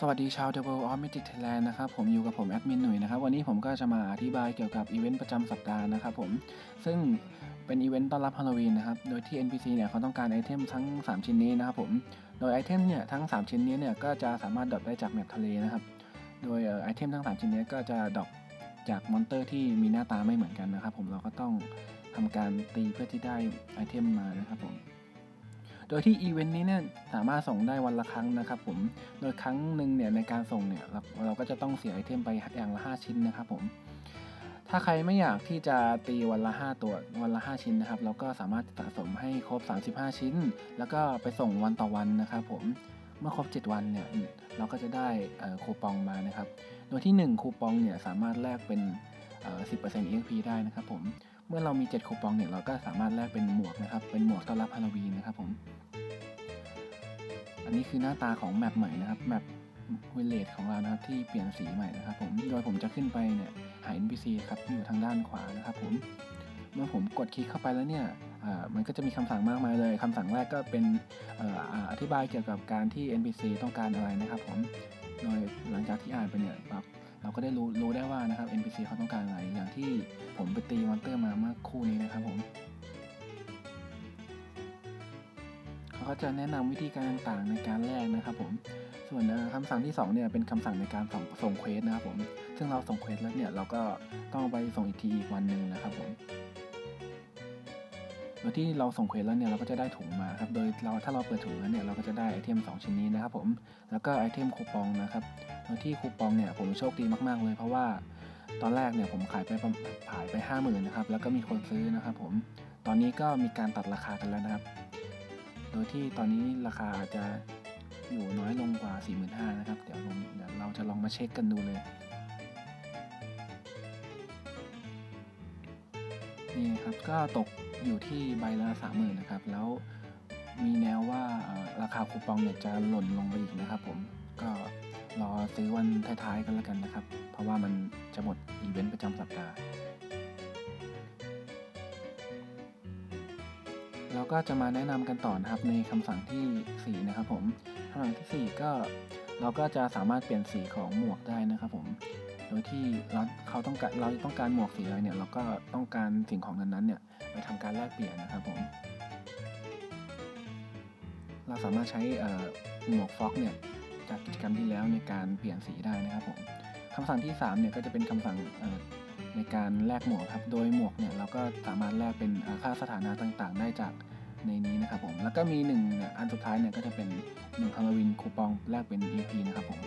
สวัสดีชาว Double of Magic Thailand นะครับผมอยู่กับผมแอดมินหนุ่ยนะครับวันนี้ผมก็จะมาอธิบายเกี่ยวกับอีเวนต์ประจำสัปดาห์นะครับผมซึ่งเป็นอีเวนต์ต้อนรับฮาโลวีนนะครับโดยที่ NPC เนี่ยเขาต้องการไอเทมทั้ง 3 ชิ้นนี้นะครับผมโดยไอเทมเนี่ยทั้ง 3 ชิ้นนี้เนี่ยก็จะสามารถดรอปได้จากแมปทะเลนะครับโดยไอเทมทั้ง 3 ชิ้นนี้ก็จะดรอปจากมอนเตอร์ที่มีหน้าตาไม่เหมือนกันนะครับผมเราก็ต้องทำการตีเพื่อที่ได้ไอเทมมานะครับผม โดยที่อีเวนต์นี้เนี่ยสามารถส่งได้วันละครั้งนะครับผม โดยครั้งหนึ่งเนี่ยในการส่งเนี่ยเราเราก็จะต้องเสียไอเทมไปอย่างละ 5 ชิ้นนะครับผม ถ้าใครไม่อยากที่จะตีวันละ 5 ตัววันละ 5 ชิ้นนะครับเราก็สามารถสะสมให้ครบ 35 ชิ้น แล้วก็ไปส่งวันต่อวันนะครับผม เมื่อครบ 7 วันเนี่ยเราก็จะได้คูปองมานะครับ โดยที่ 1 คูปองเนี่ยสามารถแลกเป็นเอ่อ10% EXP ได้นะครับผม เมื่อเรามี 7 คูปองเนี่ยเราก็สามารถแลกเป็นหมวกนะครับ เป็นหมวกต้อนรับฮาโลวีนนะครับผม อันนี้คือหน้าตาของแมปใหม่นะครับ แมปวิลเลจของเรานะครับที่เปลี่ยนสีใหม่นะครับผม โดยผมจะขึ้นไปเนี่ยหา NPC ครับอยู่ทางด้านขวานะครับผม เมื่อผมกดคลิกเข้าไปแล้วเนี่ยมันก็จะมีคำสั่งมากมายเลยคำสั่งแรกก็เป็นออธิบายเกี่ยวกับการที่ NPC ต้องการอะไรนะครับผม โดยหลังจากที่อ่านไปเนี่ยครับ เราก็ได้รู้รู้ได้ว่านะครับ NPC เขาต้องการอะไร อย่างที่ผมไปตีมอนเตอร์มาเมื่อคู่นี้นะครับผมเขาก็จะแนะนำวิธีการต่างๆในการแลกนะครับผม ส่วนเอ่อคำสั่งที่2เนี่ยเป็นคำสั่งในการส่งส่งเควสนะครับผม ซึ่งเราส่งเควสแล้วเนี่ยเราก็ต้องไปส่งอีกทีอีกวันหนึ่งนะครับผม โดยที่เราส่งเควสแล้วเนี่ยเราก็จะได้ถุงมาครับ โดยเราถ้าเราเปิดถุงแล้วเนี่ยเราก็จะได้ไอเทม 2 ชิ้นนี้นะครับผม แล้วก็ไอเทมคูปองนะครับ โดยที่คูปองเนี่ยผมโชคดีมากๆเลย เพราะว่าตอนแรกเนี่ยผมขายไปขายไปห้าหมื่นนะครับ แล้วก็มีคนซื้อนะครับผม ตอนนี้ก็มีการตัดราคากันแล้วนะครับ โดยที่ตอนนี้ราคาอาจจะอยู่น้อยลงกว่า 45,000นะครับ เดี๋ยวเราจะลองมาเช็คกันดูเลยนี่ครับก็ตก อยู่ที่ใบละ30,000นนะครับ แล้วมีแนวว่าราคาคูปองเนี่ยจะหล่นลงไปอีกนะครับผมก็รอซื้อวันท้ายๆกันแล้วกันนะครับ เพราะว่ามันจะหมดอีเวนต์ประจำสัปดาห์เราก็จะมาแนะนำกันต่อนะครับในคำสั่งที่ 4 นะครับผมคำสั่งที่ 4 ก็เราก็จะสามารถเปลี่ยนสีของหมวกได้นะครับผม โดยที่เราเขาต้องการเราต้องการหมวกสีอะไรเนี่ยเราก็ต้องการสิ่งของนั้นๆเนี่ย ไปทำการแลกเปลี่ยนนะครับผม เราสามารถใช้หมวกฟ็อกเนี่ยจากกิจกรรมที่แล้วในการเปลี่ยนสีได้นะครับผมคำสั่งที่3เนี่ยก็จะเป็นคำสั่งในการแลกหมวกครับ โดยหมวกเนี่ยเราก็สามารถแลกเป็นค่าสถานะต่างๆ ได้จากในนี้นะครับผม แล้วก็มีหนึ่งอันสุดท้ายเนี่ยก็จะเป็นหนึ่งฮาโลวีนคูปองแลกเป็น EP นะครับผม